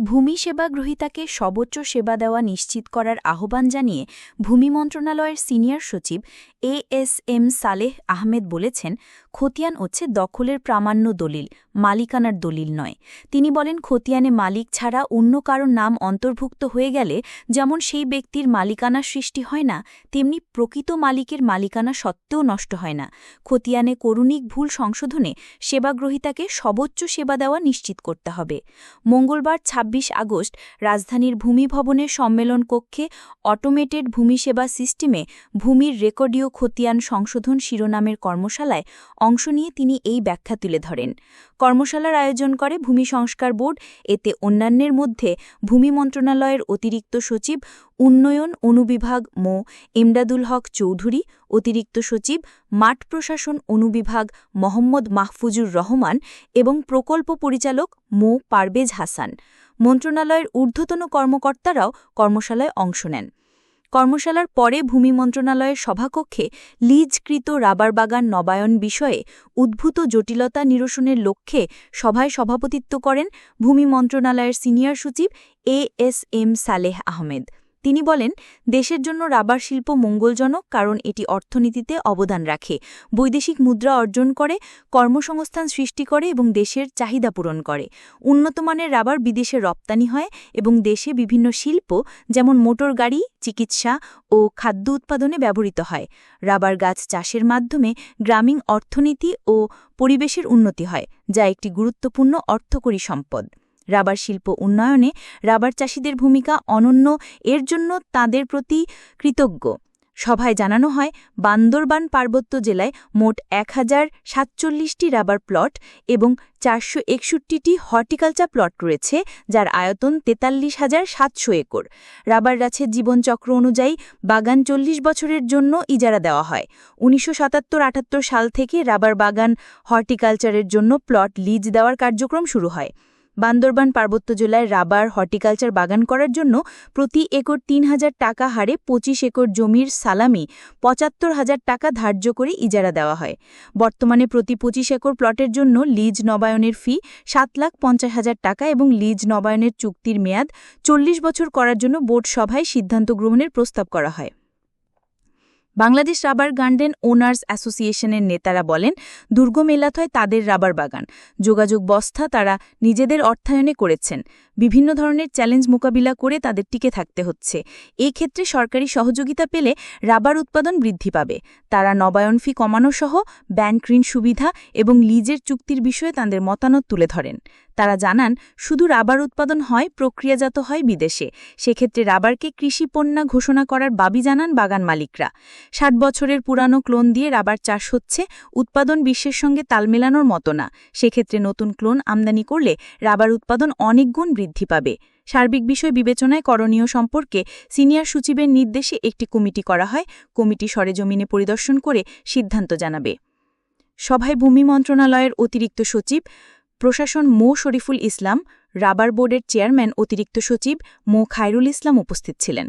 ভূমি সেবা গ্রহীতাকে সর্বোচ্চ সেবা দেওয়া নিশ্চিত করার আহ্বান জানিয়ে ভূমি মন্ত্রণালয়ের সিনিয়র সচিব A S M Saleh Ahmed বলেছেন, খতিয়ান হচ্ছে দখলের প্রামাণ্য দলিল মালিকানার দলিল নয়। তিনি বলেন, খতিয়ানে মালিক ছাড়া অন্য কারও নাম অন্তর্ভুক্ত হয়ে গেলে যেমন সেই ব্যক্তির মালিকানা সৃষ্টি হয় না, তেমনি প্রকৃত মালিকের মালিকানা সত্ত্বেও নষ্ট হয় না। খতিয়ানে করুণিক ভুল সংশোধনে সেবাগ্রহীতাকে সর্বোচ্চ সেবা দেওয়া নিশ্চিত করতে হবে। মঙ্গলবার ২৬ আগস্ট রাজধানীর ভূমি ভবনের সম্মেলন কক্ষে অটোমেটেড ভূমি সেবা সিস্টেমে ভূমির রেকর্ডীয় খতিয়ান সংশোধন শিরোনামের কর্মশালায় অংশ নিয়ে তিনি এই ব্যাখ্যা তুলে ধরেন। কর্মশালার আয়োজন করে ভূমি সংস্কার বোর্ড। এতে অন্যান্যের মধ্যে ভূমি মন্ত্রণালয়ের অতিরিক্ত সচিব উন্নয়ন অনুবিভাগ মো. ইমদাদুল হক চৌধুরী, অতিরিক্ত সচিব মাঠ প্রশাসন অনুবিভাগ মোহাম্মদ মাহফুজুর রহমান এবং প্রকল্প পরিচালক মো. পারবেজ হাসান। মন্ত্রণালয়ের ঊর্ধ্বতন কর্মকর্তারাও কর্মশালায় অংশ নেন। কর্মশালার পরে ভূমি মন্ত্রণালয়ের সভাকক্ষে লিজকৃত রাবার বাগান নবায়ন বিষয়ে উদ্ভূত জটিলতা নিরসনের লক্ষ্যে সভায় সভাপতিত্ব করেন ভূমি মন্ত্রণালয়ের সিনিয়র সচিব A S M Saleh Ahmed. তিনি বলেন, দেশের জন্য রাবার শিল্প মঙ্গলজনক কারণ এটি অর্থনীতিতে অবদান রাখে, বৈদেশিক মুদ্রা অর্জন করে, কর্মসংস্থান সৃষ্টি করে এবং দেশের চাহিদা পূরণ করে। উন্নতমানের রাবার বিদেশে রপ্তানি হয় এবং দেশে বিভিন্ন শিল্প, যেমন মোটর গাড়ি, চিকিৎসা ও খাদ্য উৎপাদনে ব্যবহৃত হয়। রাবার গাছ চাষের মাধ্যমে গ্রামীণ অর্থনীতি ও পরিবেশের উন্নতি হয়, যা একটি গুরুত্বপূর্ণ অর্থকরী সম্পদ। রাবার শিল্প উন্নয়নে রাবার চাষিদের ভূমিকা অনন্য, এর জন্য তাদের প্রতি কৃতজ্ঞ। সভায় জানানো হয়, বান্দরবান পার্বত্য জেলায় মোট এক হাজার সাতচল্লিশটি রাবার প্লট এবং চারশো একষট্টিটি হর্টিকালচার প্লট রয়েছে, যার আয়তন তেতাল্লিশ হাজার সাতশো একর। রাবার গাছের জীবনচক্র অনুযায়ী বাগান চল্লিশ বছরের জন্য ইজারা দেওয়া হয়। উনিশশো সাতাত্তর আটাত্তর সাল থেকে রাবার বাগান হর্টিকালচারের জন্য প্লট লিজ দেওয়ার কার্যক্রম শুরু হয়। বান্দরবান পার্বত্য জেলায় রাবার হর্টিকালচার বাগান করার জন্য প্রতি একর তিন হাজার টাকা হারে পঁচিশ একর জমির সালামি পঁচাত্তর হাজার টাকা ধার্য করে ইজারা দেওয়া হয়। বর্তমানে প্রতি পঁচিশ একর প্লটের জন্য লিজ নবায়নের ফি সাত লাখ পঞ্চাশ হাজার টাকা এবং লিজ নবায়নের চুক্তির মেয়াদ চল্লিশ বছর করার জন্য বোর্ড সভায় সিদ্ধান্ত গ্রহণের প্রস্তাব করা হয়। বাংলাদেশ রাবার গার্ডেন ওনার্স অ্যাসোসিয়েশনের নেতারা বলেন দুর্গম এলাকায় তাদের রাবার বাগান। যোগাযোগ বস্থা তারা নিজেদের অর্থায়নে করেছেন। বিভিন্ন ধরনের চ্যালেঞ্জ মোকাবিলা করে তাদের টিকে থাকতে হচ্ছে। এই ক্ষেত্রে সরকারি সহযোগিতা পেলে রাবার উৎপাদন বৃদ্ধি পাবে। তারা নবায়ন ফি কমানো সহ ব্যাংক ঋণ সুবিধা এবং লিজের চুক্তির বিষয়ে তাদের মতামত তুলে ধরেন। তারা জানান, শুধু রাবার উৎপাদন হয়, প্রক্রিয়াজাত হয় বিদেশে। সেক্ষেত্রে রাবারকে কৃষি পণ্যা ঘোষণা করার দাবি জানান বাগান মালিকরা। ষাট বছরের পুরানো ক্লোন দিয়ে রাবার চাষ হচ্ছে, উৎপাদন বিশ্বের সঙ্গে তাল মেলানোর মতো না। সেক্ষেত্রে নতুন ক্লোন আমদানি করলে রাবার উৎপাদন অনেক গুণ বৃদ্ধি পাবে। সার্বিক বিষয় বিবেচনায় করণীয় সম্পর্কে সিনিয়র সচিবের নির্দেশে একটি কমিটি করা হয়। কমিটি সরেজমিনে পরিদর্শন করে সিদ্ধান্ত জানাবে। সভায় ভূমি মন্ত্রণালয়ের অতিরিক্ত সচিব প্রশাসন মো. শরীফুল ইসলাম রাবার বোর্ডের চেয়ারম্যান অতিরিক্ত সচিব মো. খায়রুল ইসলাম উপস্থিত ছিলেন।